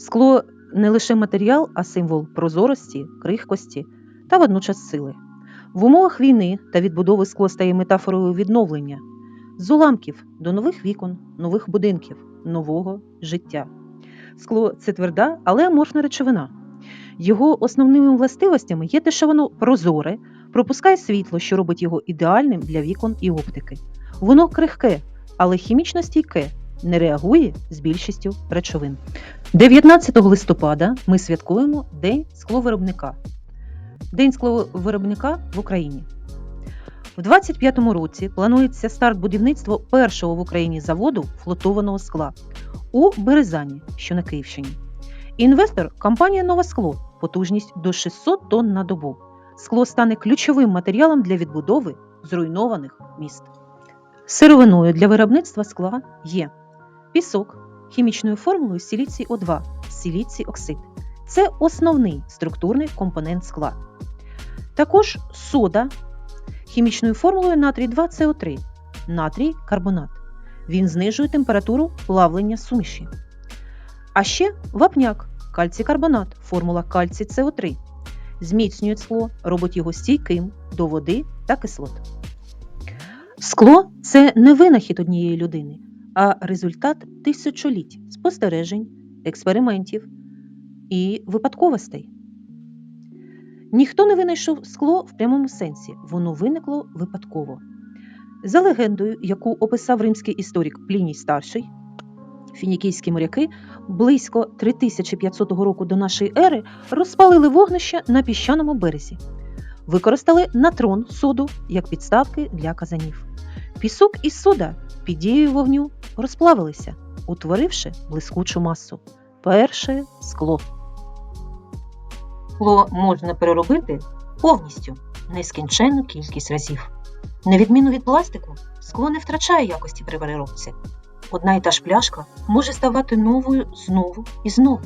Скло не лише матеріал, а символ прозорості, крихкості та водночас сили. В умовах війни та відбудови скло стає метафорою відновлення з уламків до нових вікон, нових будинків, нового життя. Скло це тверда, але аморфна речовина. Його основними властивостями є те, що воно прозоре, пропускає світло, що робить його ідеальним для вікон і оптики. Воно крихке, але хімічно стійке, не реагує з більшістю речовин. 19 листопада ми святкуємо День скловиробника. День скловиробника в Україні. У 25-му році планується старт будівництва першого в Україні заводу флотованого скла у Березані, що на Київщині. Інвестор компанія Нова Скло, потужність до 600 тонн на добу. Скло стане ключовим матеріалом для відбудови зруйнованих міст. Сировиною для виробництва скла є пісок хімічною формулою силіцій О2, силіцій оксид. Це основний структурний компонент скла. Також сода хімічною формулою натрій 2СО3, натрій карбонат. Він знижує температуру плавлення суміші. А ще вапняк, кальцій карбонат, формула кальцій СО3. Зміцнює скло, робить його стійким до води та кислот. Скло це не винахід однієї людини, а результат тисячоліть спостережень, експериментів і випадковостей. Ніхто не винайшов скло в прямому сенсі, воно виникло випадково. За легендою, яку описав римський історик Пліній Старший, фінікійські моряки близько 3500 року до нашої ери розпалили вогнище на піщаному березі, використали натрон соду як підставки для казанів. Пісок і сода під дією вогню розплавилися, утворивши блискучу масу перше скло. Скло можна переробити повністю нескінченну кількість разів. На відміну від пластику, скло не втрачає якості при переробці. Одна і та ж пляшка може ставати новою знову і знову,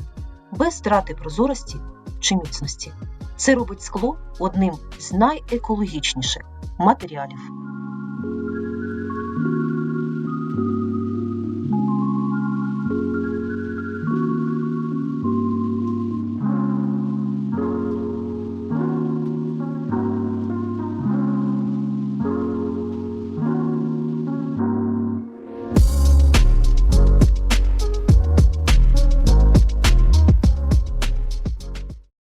без страти прозорості чи міцності. Це робить скло одним з найекологічніших матеріалів.